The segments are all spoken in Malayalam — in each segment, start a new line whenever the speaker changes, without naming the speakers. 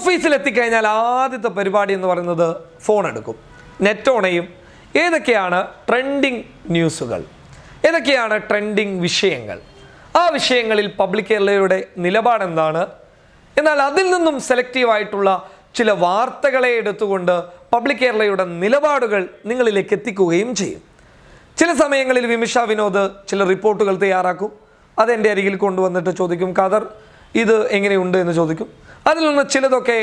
ഓഫീസിൽ എത്തിക്കഴിഞ്ഞാൽ ആദ്യത്തെ പരിപാടി എന്ന് പറയുന്നത് ഫോൺ എടുക്കും. നെറ്റ് ഓണയും ഏതൊക്കെയാണ് ട്രെൻഡിങ് ന്യൂസുകൾ ഏതൊക്കെയാണ് ട്രെൻഡിങ് വിഷയങ്ങൾ? ആ വിഷയങ്ങളിൽ പബ്ലിക് കേരളയുടെ നിലപാടെന്താണ് എന്നാൽ അതിൽ നിന്നും സെലക്റ്റീവായിട്ടുള്ള ചില വാർത്തകളെ എടുത്തുകൊണ്ട് പബ്ലിക് കേരളയുടെ നിലപാടുകൾ നിങ്ങളിലേക്ക് എത്തിക്കുകയും ചെയ്യും. ചില സമയങ്ങളിൽ വിമിഷ വിനോദ് ചില റിപ്പോർട്ടുകൾ തയ്യാറാക്കും. അതെന്റെ അരികിൽ കൊണ്ടുവന്നിട്ട് ചോദിക്കും കദർ ഇത് എങ്ങനെയുണ്ട്? എന്ന് ചോദിക്കും. അതിൽ നിന്ന് ചിലതൊക്കെ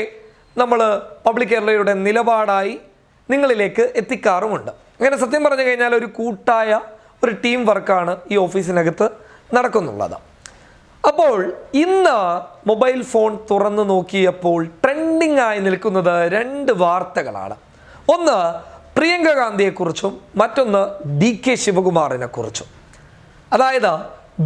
നമ്മൾ പബ്ലിക് കേരളയുടെ നിലപാടായി നിങ്ങളിലേക്ക് എത്തിക്കാറുമുണ്ട്. അങ്ങനെ സത്യം പറഞ്ഞു കഴിഞ്ഞാൽ ഒരു കൂട്ടായ ഒരു ടീം വർക്കാണ് ഈ ഓഫീസിനകത്ത് നടക്കുന്നുള്ളത്. അപ്പോൾ ഇന്ന് മൊബൈൽ ഫോൺ തുറന്നു നോക്കിയപ്പോൾ ട്രെൻഡിങ് ആയി നിൽക്കുന്നത് രണ്ട് വാർത്തകളാണ്. ഒന്ന് പ്രിയങ്ക ഗാന്ധിയെക്കുറിച്ചും മറ്റൊന്ന് ഡി കെ ശിവകുമാറിനെ കുറിച്ചും അതായത്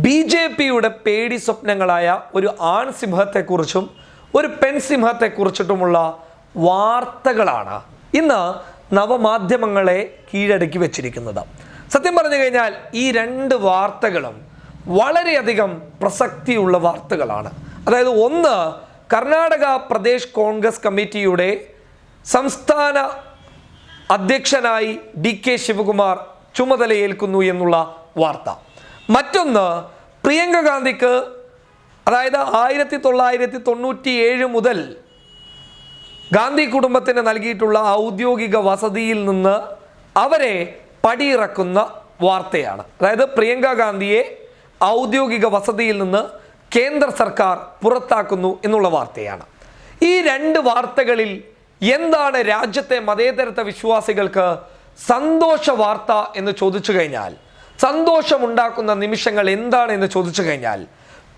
ബി ജെ പിയുടെ പേടി സ്വപ്നങ്ങളായ ഒരു ആൺ സിംഹത്തെക്കുറിച്ചും ഒരു പെൺസിംഹത്തെ കുറിച്ചിട്ടുമുള്ള വാർത്തകളാണ് ഇന്ന് നവമാധ്യമങ്ങളെ കീഴടക്കി വെച്ചിരിക്കുന്നത്. സത്യം പറഞ്ഞു കഴിഞ്ഞാൽ ഈ രണ്ട് വാർത്തകളും വളരെയധികം പ്രസക്തിയുള്ള വാർത്തകളാണ്. അതായത് ഒന്ന് കർണാടക പ്രദേശ് കോൺഗ്രസ് കമ്മിറ്റിയുടെ സംസ്ഥാന അധ്യക്ഷനായി ഡി കെ ശിവകുമാർ ചുമതലയേൽക്കുന്നു എന്നുള്ള വാർത്ത. മറ്റൊന്ന് പ്രിയങ്ക ഗാന്ധിക്ക് അതായത് ആയിരത്തി തൊള്ളായിരത്തി തൊണ്ണൂറ്റി ഏഴ് മുതൽ ഗാന്ധി കുടുംബത്തിന് നൽകിയിട്ടുള്ള ഔദ്യോഗിക വസതിയിൽ നിന്ന് അവരെ പടിയിറക്കുന്ന വാർത്തയാണ്. അതായത് പ്രിയങ്ക ഗാന്ധിയെ ഔദ്യോഗിക വസതിയിൽ നിന്ന് കേന്ദ്ര സർക്കാർ പുറത്താക്കുന്നു എന്നുള്ള വാർത്തയാണ്. ഈ രണ്ട് വാർത്തകളിൽ എന്താണ് രാജ്യത്തെ മതേതരത്വ വിശ്വാസികൾക്ക് സന്തോഷ വാർത്ത എന്ന് ചോദിച്ചു കഴിഞ്ഞാൽ സന്തോഷമുണ്ടാക്കുന്ന നിമിഷങ്ങൾ എന്താണ് എന്ന് ചോദിച്ചു കഴിഞ്ഞാൽ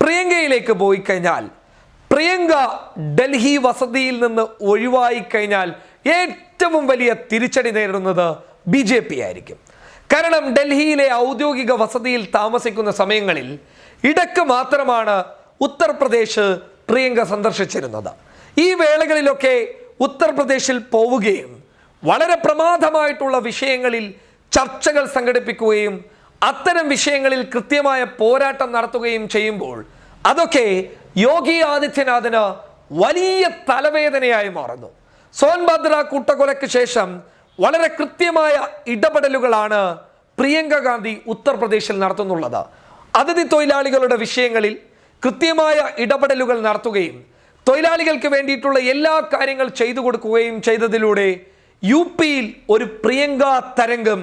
പ്രിയങ്കയിലേക്ക് പോയി കഴിഞ്ഞാൽ പ്രിയങ്ക ഡൽഹി വസതിയിൽ നിന്ന് ഒഴിവായി കഴിഞ്ഞാൽ ഏറ്റവും വലിയ തിരിച്ചടി നേരിടുന്നത് ബി ജെ പി ആയിരിക്കും. കാരണം ഡൽഹിയിലെ ഔദ്യോഗിക വസതിയിൽ താമസിക്കുന്ന സമയങ്ങളിൽ ഇടയ്ക്ക് മാത്രമാണ് ഉത്തർപ്രദേശ് പ്രിയങ്ക സന്ദർശിച്ചിരുന്നത്. ഈ വേളകളിലൊക്കെ ഉത്തർപ്രദേശിൽ പോവുകയും വളരെ പ്രമാദമായിട്ടുള്ള വിഷയങ്ങളിൽ ചർച്ചകൾ സംഘടിപ്പിക്കുകയും അത്തരം വിഷയങ്ങളിൽ കൃത്യമായ പോരാട്ടം നടത്തുകയും ചെയ്യുമ്പോൾ അതൊക്കെ യോഗി ആദിത്യനാഥിന് വലിയ തലവേദനയായി മാറുന്നു. സോൻഭദ്ര കൂട്ടക്കൊലയ്ക്ക് ശേഷം വളരെ കൃത്യമായ ഇടപെടലുകളാണ് പ്രിയങ്ക ഗാന്ധി ഉത്തർപ്രദേശിൽ നടത്തുന്നുള്ളത്. അതിഥി തൊഴിലാളികളുടെ വിഷയങ്ങളിൽ കൃത്യമായ ഇടപെടലുകൾ നടത്തുകയും തൊഴിലാളികൾക്ക് വേണ്ടിയിട്ടുള്ള എല്ലാ കാര്യങ്ങൾ ചെയ്തു കൊടുക്കുകയും ചെയ്തതിലൂടെ യു പിയിൽ ഒരു പ്രിയങ്ക തരംഗം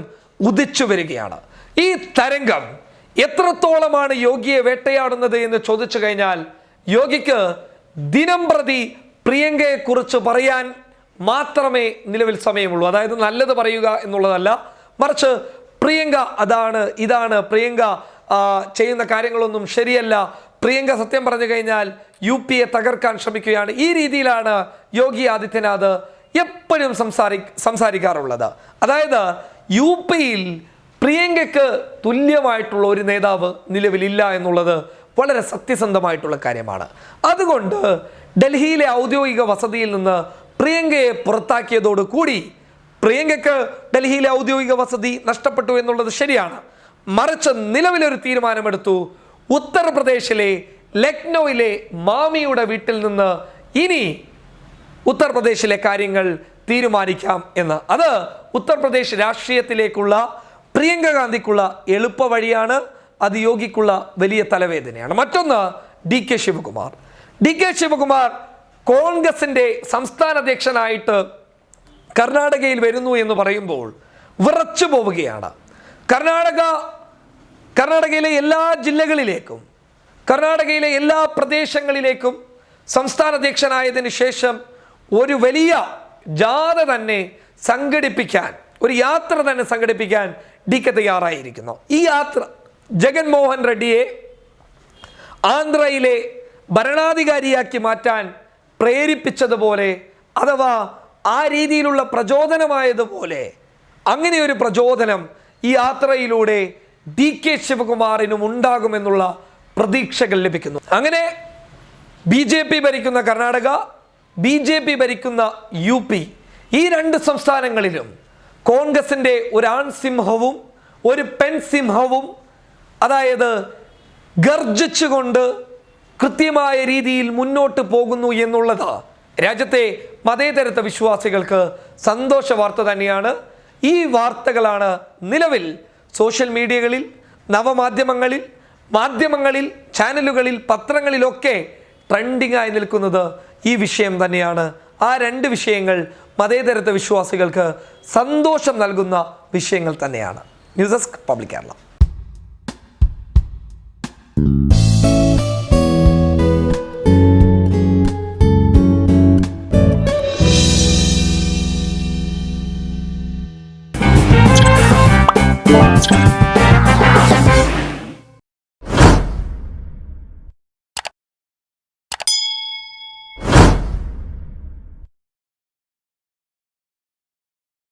ഉദിച്ചു വരികയാണ്. ഈ തരംഗം എത്രത്തോളമാണ് യോഗിയെ വേട്ടയാടുന്നത് എന്ന് ചോദിച്ചു കഴിഞ്ഞാൽ യോഗിക്ക് ദിനം പ്രതി പ്രിയങ്കയെക്കുറിച്ച് പറയാൻ മാത്രമേ നിലവിൽ സമയമുള്ളൂ. അതായത് നല്ലത് പറയുക എന്നുള്ളതല്ല. മറിച്ച് പ്രിയങ്ക അതാണ് ഇതാണ്. പ്രിയങ്ക ചെയ്യുന്ന കാര്യങ്ങളൊന്നും ശരിയല്ല. പ്രിയങ്ക സത്യം പറഞ്ഞു കഴിഞ്ഞാൽ യു പിയെ തകർക്കാൻ ശ്രമിക്കുകയാണ്. ഈ രീതിയിലാണ് യോഗി ആദിത്യനാഥ് എപ്പോഴും സംസാരി സംസാരിക്കാറുള്ളത്. അതായത് യു പിയിൽ പ്രിയങ്കയ്ക്ക് തുല്യമായിട്ടുള്ള ഒരു നേതാവ് നിലവിലില്ല എന്നുള്ളത് വളരെ സത്യസന്ധമായിട്ടുള്ള കാര്യമാണ്. അതുകൊണ്ട് ഡൽഹിയിലെ ഔദ്യോഗിക വസതിയിൽ നിന്ന് പ്രിയങ്കയെ പുറത്താക്കിയതോട് കൂടി പ്രിയങ്കയ്ക്ക് ഡൽഹിയിലെ ഔദ്യോഗിക വസതി നഷ്ടപ്പെട്ടു എന്നുള്ളത് ശരിയാണ്. മറിച്ച് നിലവിലൊരു തീരുമാനമെടുത്തു. ഉത്തർപ്രദേശിലെ ലക്നൌവിലെ മാമിയുടെ വീട്ടിൽ നിന്ന് ഇനി ഉത്തർപ്രദേശിലെ കാര്യങ്ങൾ തീരുമാനിക്കാം എന്ന്. അത് ഉത്തർപ്രദേശ് രാഷ്ട്രീയത്തിലേക്കുള്ള പ്രിയങ്ക ഗാന്ധിക്കുള്ള എളുപ്പ വഴിയാണ് അത് യോഗിക്കുള്ള വലിയ തലവേദനയാണ്. മറ്റൊന്ന് D K Shivakumar. D K Shivakumar കോൺഗ്രസിന്റെ സംസ്ഥാന അധ്യക്ഷനായിട്ട് കർണാടകയിൽ വരുന്നു എന്ന് പറയുമ്പോൾ വിറച്ചു പോവുകയാണ്. കർണാടക കർണാടകയിലെ എല്ലാ ജില്ലകളിലേക്കും കർണാടകയിലെ എല്ലാ പ്രദേശങ്ങളിലേക്കും സംസ്ഥാന അധ്യക്ഷനായതിനു ശേഷം ഒരു വലിയ ജാഥ തന്നെ സംഘടിപ്പിക്കാൻ ഒരു യാത്ര തന്നെ സംഘടിപ്പിക്കാൻ ഡി കെ തയ്യാറായിരിക്കുന്നു. ഈ യാത്ര ജഗൻമോഹൻ റെഡ്ഡിയെ ആന്ധ്രയിലെ ഭരണാധികാരിയാക്കി മാറ്റാൻ പ്രേരിപ്പിച്ചതുപോലെ അഥവാ ആ രീതിയിലുള്ള പ്രചോദനമായതുപോലെ അങ്ങനെ ഒരു പ്രചോദനം ഈ യാത്രയിലൂടെ ഡി കെ ശിവകുമാറിനും ഉണ്ടാകുമെന്നുള്ള പ്രതീക്ഷകൾ ലഭിക്കുന്നു. അങ്ങനെ ബി ജെ പി ഭരിക്കുന്ന കർണാടക ബി ജെ പി ഭരിക്കുന്ന യു പി ഈ രണ്ട് സംസ്ഥാനങ്ങളിലും കോൺഗ്രസിന്റെ ഒരു ആൺ സിംഹവും ഒരു പെൺ സിംഹവും അതായത് ഗർജിച്ചുകൊണ്ട് കൃത്യമായ രീതിയിൽ മുന്നോട്ട് പോകുന്നു എന്നുള്ളത്. രാജ്യത്തെ മതേതരത്വ വിശ്വാസികൾക്ക് സന്തോഷ വാർത്ത തന്നെയാണ്. ഈ വാർത്തകളാണ് നിലവിൽ സോഷ്യൽ മീഡിയകളിൽ നവമാധ്യമങ്ങളിൽ മാധ്യമങ്ങളിൽ ചാനലുകളിൽ പത്രങ്ങളിലൊക്കെ ട്രെൻഡിങ്ങായി നിൽക്കുന്നത് ഈ വിഷയം തന്നെയാണ്. ആ രണ്ട് വിഷയങ്ങൾ മതേതരത്വ വിശ്വാസികൾക്ക് സന്തോഷം നൽകുന്ന വിഷയങ്ങൾ തന്നെയാണ്. News desk public Kerala.